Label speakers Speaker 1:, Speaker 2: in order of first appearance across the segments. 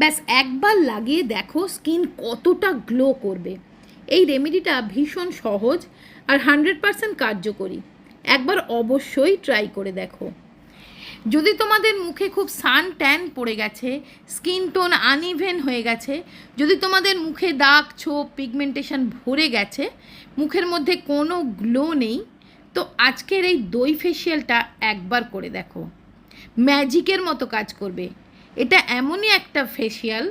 Speaker 1: ব্যাস, একবার লাগিয়ে দেখো স্কিন কতটা গ্লো করবে। এই রেমেডিটা ভীষণ সহজ আর হান্ড্রেড পারসেন্ট কার্যকরী। একবার অবশ্যই ট্রাই করে দেখো। যদি তোমাদের মুখে খুব সান ট্যান পড়ে গেছে স্কিন টোন আনইভেন হয়ে গেছে, যদি তোমাদের মুখে দাগ, ছোপ পিগমেন্টেশন ভরে গেছে, মুখের মধ্যে কোনো গ্লো নেই, তো আজকের এই দই ফেসিয়ালটা একবার করে দেখো। ম্যাজিকের মতো কাজ করবে। এটা এমনই একটা ফেসিয়াল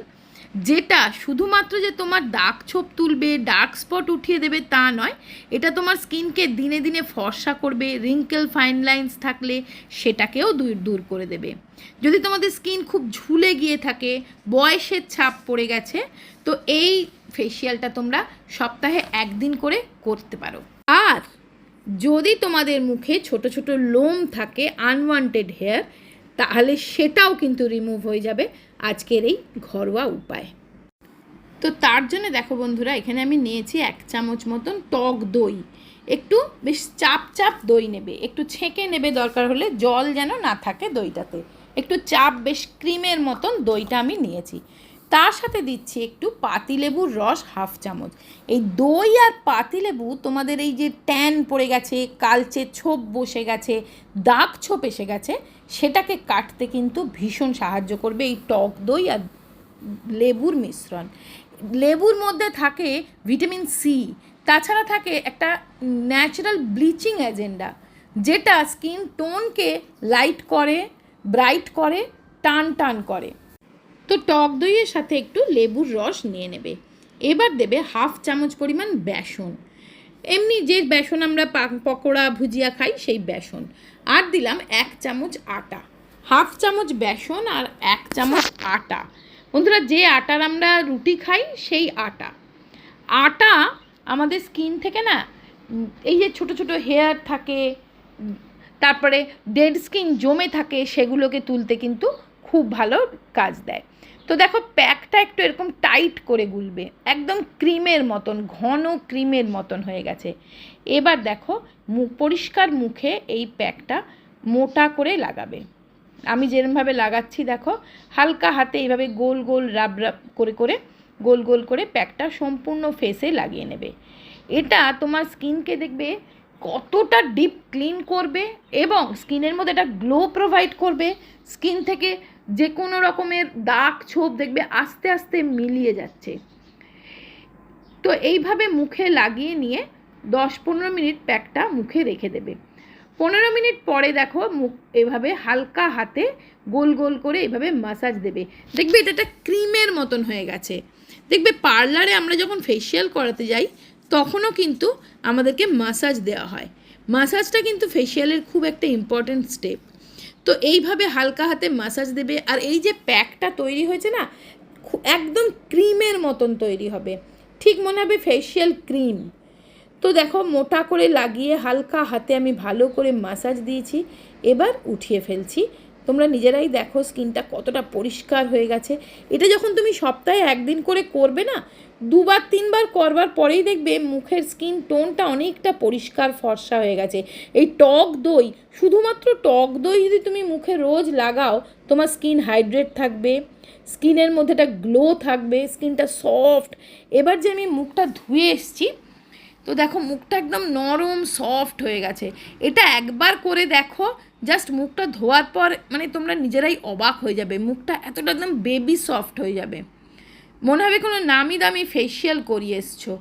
Speaker 1: যেটা শুধুমাত্র যে তোমার দাগ ছোপ তুলবে ডার্ক স্পট উঠিয়ে দেবে তা নয়, এটা তোমার স্কিনকে দিনে দিনে ফর্সা করবে রিঙ্কেল ফাইন লাইন্স থাকলে সেটাকেও দূর দূর করে দেবে। যদি তোমাদের স্কিন খুব ঝুলে গিয়ে থাকে, বয়সের ছাপ পড়ে গেছে, তো এই ফেসিয়ালটা তোমরা সপ্তাহে একদিন করে করতে পারো। আর যদি তোমাদের মুখে ছোট ছোট লোম থাকে আনওয়ান্টেড হেয়ার তাহলে সেটাও কিন্তু রিমুভ হয়ে যাবে আজকের এই ঘরোয়া উপায়। তো তার জন্য দেখো বন্ধুরা, এখানে আমি নিয়েছি এক চামচ মতন টক দই। একটু বেশ চাপ চাপ দই নেবে, একটু ছেঁকে নেবে দরকার হলে, জল যেন না থাকে দইটাতে। একটু চাপ, বেশ ক্রিমের মতন দইটা আমি নিয়েছি। তার সাথে দিচ্ছি একটু পাতিলেবুর রস হাফ চামচ। এই দই আর পাতিলেবু তোমাদের এই যে ট্যান পড়ে গেছে, কালচে ছোপ বসে গেছে, দাগ ছোপ এসে গেছে, সেটাকে কাটতে কিন্তু ভীষণ সাহায্য করবে এই টক দই আর লেবুর মিশ্রণ। লেবুর মধ্যে থাকে ভিটামিন সি, তাছাড়া থাকে একটা ন্যাচারাল ব্লিচিং এজেন্ডা, যেটা স্কিন টোনকে লাইট করে, ব্রাইট করে, টান টান করে। তো টক দইয়ের সাথে একটু লেবুর রস নিয়ে নেবে। এবার দেবে হাফ চামচ পরিমাণ বেসন। এমনি যে বেসন আমরা পকোড়া, ভুজিয়া খাই সেই বেসন। আর দিলাম এক চামচ আটা। হাফ চামচ বেসন আর এক চামচ আটা। বন্ধুরা, যে আটার আমরা রুটি খাই সেই আটা। আটা আমাদের স্কিন থেকে না এই যে ছোট ছোট হেয়ার থাকে তারপরে ডেড স্কিন জমে থাকে সেগুলোকে তুলতে কিন্তু খুব ভালো কাজ দেয়। তো দেখো, প্যাকটা একটু এরকম টাইট করে গুলবে। একদম ক্রিমের মতন, ঘন ক্রিমের মতন হয়ে গেছে। এবার দেখো পরিষ্কার মুখে এই প্যাকটা মোটা করে লাগাবে। আমি যেরমভাবে লাগাচ্ছি, দেখো, হালকা হাতে এইভাবে গোল গোল রাব রাব করে করে, গোল গোল করে প্যাকটা সম্পূর্ণ ফেসে লাগিয়ে নেবে। এটা তোমার স্কিনকে দেখবে কতটা ডিপ ক্লিন করবে এবং স্কিনের মধ্যে একটা গ্লো প্রোভাইড করবে স্কিন থেকে যে কোনো রকমের দাগ ছোপ দেখবে আস্তে আস্তে মিলিয়ে যাচ্ছে। তো এইভাবে মুখে লাগিয়ে নিয়ে দশ পনেরো মিনিট প্যাকটা মুখে রেখে দেবে। পনেরো মিনিট পরে দেখো মুখ এভাবে হালকা হাতে গোল গোল করে এভাবে মাসাজ দেবে। দেখবে এটা একটা ক্রিমের মতন হয়ে গেছে। দেখবে পার্লারে আমরা যখন ফেসিয়াল করাতে যাই তখনও কিন্তু আমাদেরকে মাসাজ দেওয়া হয়। মাসাজটা কিন্তু ফেসিয়ালের খুব একটা ইম্পর্ট্যান্ট স্টেপ তো এইভাবে হালকা হাতে মাসাজ দেবে আর এই যে প্যাকটা তৈরি হয়েছে না একদম ক্রিমের মতন তৈরি হবে। ঠিক মনে হবে ফেসিয়াল ক্রিম তো দেখো মোটা করে লাগিয়ে হালকা হাতে আমি ভালো করে মাসাজ দিয়েছি, এবার উঠিয়ে ফেলছি। তোমরা নিজেরাই দেখো স্কিনটা কতটা পরিষ্কার হয়ে গেছে। এটা যখন তুমি সপ্তাহে একদিন করে করবে না, দুবার, তিনবার করবার পরেই দেখবে মুখের স্কিন টোনটা অনেকটা পরিষ্কার ফর্সা হয়ে গেছে। এই টক দই, শুধুমাত্র টক দই যদি তুমি মুখে রোজ লাগাও, তোমার স্কিন হাইড্রেট থাকবে, স্কিনের মধ্যে একটা গ্লো থাকবে, স্কিনটা সফট। এবার যে আমি মুখটা ধুয়ে এসছি, তো দেখো মুখটা একদম নরম, সফট হয়ে গেছে। এটা একবার করে দেখো জাস্ট মুখটা ধোয়ার পর মানে তোমরা নিজেরাই অবাক হয়ে যাবে। মুখটা এতটা একদম বেবি সফট হয়ে যাবে। মনে হবে কোনো নামি দামি ফেসিয়াল করিয়ে এসছো।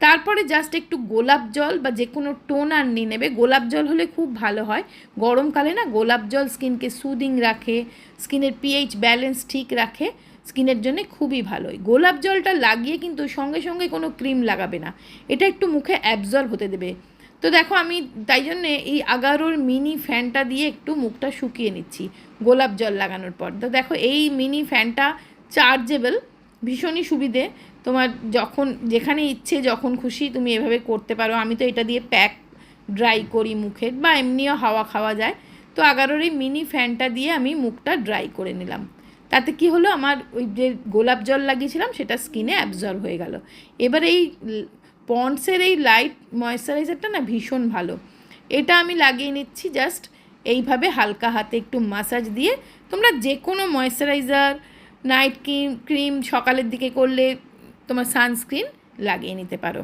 Speaker 1: তারপরে জাস্ট একটু গোলাপ জল বা যে কোনো টোনার নিয়ে নেবে। গোলাপ জল হলে খুব ভালো হয়। গরমকালে না গোলাপ জল স্কিনকে সুদিং রাখে স্কিনের পিএইচ ব্যালেন্স ঠিক রাখে স্কিনের জন্য খুবই ভালো গোলাপ জলটা লাগিয়ে কিন্তু সঙ্গে সঙ্গে কোনো ক্রিম লাগাবে না। এটা একটু মুখে অ্যাবজর্ব হতে দেবে। তো দেখো আমি তাই জন্যে এই আগারোর মিনি ফ্যানটা দিয়ে একটু মুখটা শুকিয়ে নিচ্ছি, গোলাপ জল লাগানোর পর। তো দেখো এই মিনি ফ্যানটা চার্জেবল ভীষণই সুবিধে। তোমার যখন, যেখানে ইচ্ছে যখন খুশি তুমি এভাবে করতে পারো। আমি তো এটা দিয়ে প্যাক ড্রাই করি মুখের বা এমনিও হাওয়া খাওয়া যায়। তো আগারোর এই মিনি ফ্যানটা দিয়ে আমি মুখটা ড্রাই করে নিলাম। তাতে কি হলো? আমার ওই যে গোলাপ জল লাগিয়েছিলাম, সেটা স্কিনে অ্যাবজর্ব হয়ে গেল। এবার এই পন্ডসের এই লাইট ময়েশ্চারাইজারটা না ভীষণ ভালো। এটা আমি লাগিয়ে নিচ্ছি জাস্ট এইভাবে হালকা হাতে একটু মাসাজ দিয়ে। তোমরা যে কোনো ময়েশ্চারাইজার নাইট ক্রিম ক্রিম সকালের দিকে করলে তোমার সানস্ক্রিন লাগিয়ে নিতে পারো।